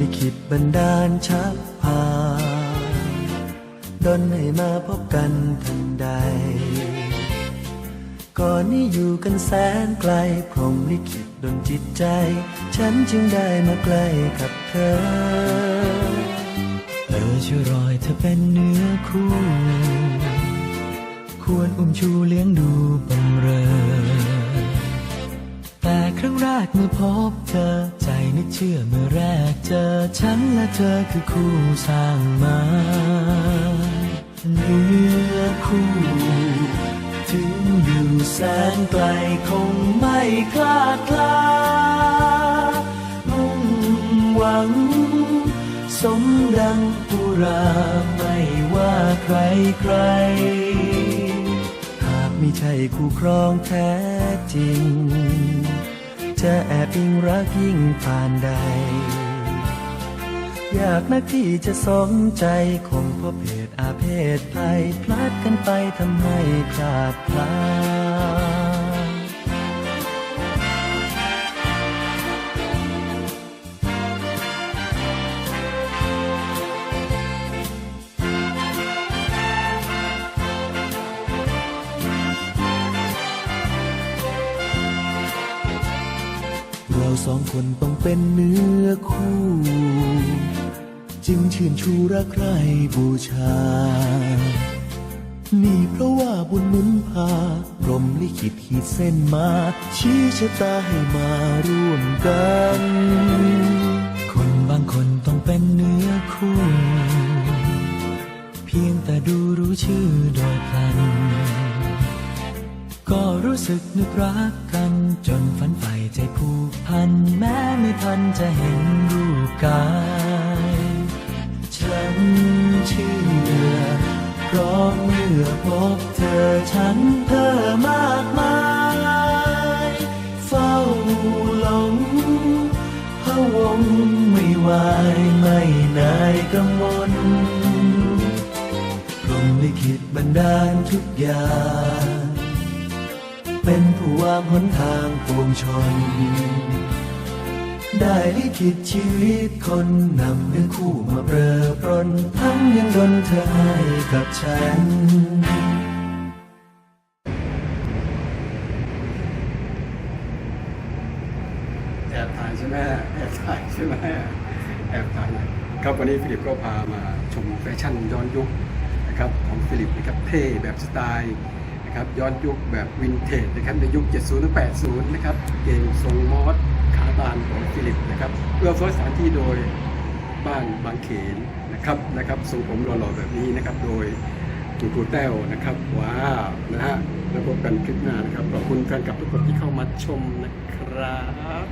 ลิขิตบันดาลชักพาดนให้มาพบกันทันใด ก่อนนี้อยู่กันแสนไกล พรมลิขิตดนจิตใจ ฉันจึงได้มาใกล้กับเธอเออช่วยรอยเธอเป็นเนื้อคู่ ควรอุ้มชูเลี้ยงดูบำเรอ ครั้งแรกเมื่อพบเธอ ใจนึกเชื่อเมื่อแรกเจอ ฉันและเธอคือคู่สร้างมาเนื้อคู่ถึงอยู่แสนไกลคงไม่คลาดคลามุ่งหวัง สมดังปุราไม่ว่าใครใคร หากไม่ใช่คู่ครองแท้จริง จะแอบยิ่งรักยิ่งผ่านใด อยากนักที่จะสมใจคงเพราะเพศอาเพศภัยพลาดกันไปทำให้พลาดพลาเสองคนต้องเป็นเนื้อคู่ จึงชื่นชูรักใครบูชา นี่เพราะว่าบุญหนุนพาพรมลิขิตขีดเส้นมา ชี้ชะตาให้มาร่วมกัน คนบางคนต้องเป็นเนื้อคู่ เพียงแต่ดูรู้ชื่อโดยพลัน ก็รู้สึกนึกรักกัน จะเห็นรูปกาย ฉันเชื่อเพราะเมื่อพบเธอฉันเธอมากมาย เฝ้าหลงพะวงไม่ไหวไม่นายกำมลพรมลิขิตบันดาลทุกอย่างเป็นผู้วางหนทางปวงชน ได้ลิขิตชีวิตคนนำเนื้อคู่มาเปรอปรนทั้งยังดนเธอให้กับฉัน แอบถ่ายใช่ไหมแอบถ่ายใช่ไหมแอบถ่ายครับวันนี้ฟิลิปก็พามาชมแฟชั่นย้อนยุคนะครับของฟิลิปนะครับเท่แบบสไตล์นะครับย้อนยุคแบบวินเทจนะครับในยุค 70-80 นะครับเกงทรงมอส ขาบาลของฟิลิปนะครับเพื่อเฟื้อสถานที่โดยบ้านบางเขนนะครับนะครับทรงผมหล่อๆแบบนี้นะครับ โดยคุณครูแต้วนะครับว้าวนะฮะแล้วพบกันคลิปหน้านะครับขอบคุณแฟนคลับทุกคนที่เข้ามาชมนะครับ